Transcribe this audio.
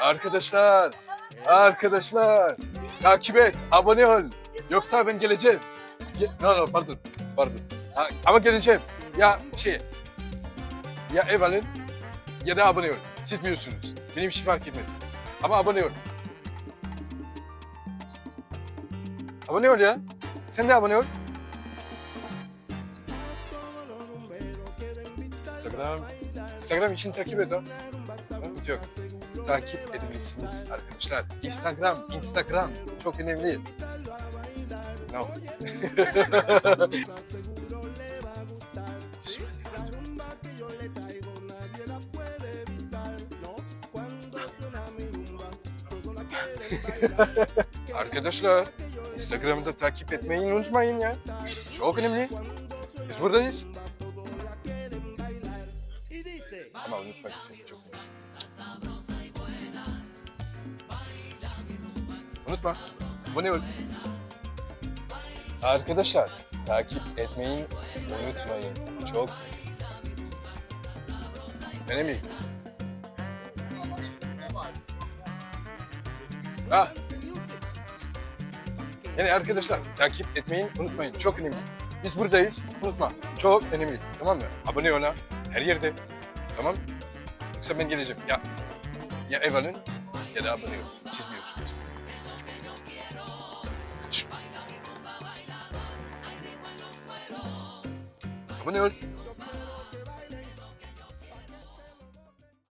Arkadaşlar, arkadaşlar, takip et, abone ol. Yoksa ben geleceğim. Ge- no, pardon, pardon. Ha, ama geleceğim. Ya şey, ya ev alın ya da abone ol. Siz biliyorsunuz. Benim için fark etmez. Ama abone ol. Abone ol ya. Sen de abone ol. Instagram, Instagram için takip et o. Sıkıntı Yok. Takip edebilirsiniz arkadaşlar. Instagram, Instagram çok önemli. No. Arkadaşlar, Instagram'da takip etmeyi unutmayın ya. Çok önemli. Biz buradayız. Ama unutmak için çok önemli. Unutma. Abone ol. Arkadaşlar, takip etmeyi unutmayın. Çok önemli. Ha. Yani arkadaşlar takip etmeyi unutmayın. Çok önemli. Biz buradayız. Unutma. Çok önemli. Tamam mı? Abone ol ha. Her yerde. Tamam. Yoksa ben geleceğim. Ya ya ev ya da abone ol. Şşt. Abone ol.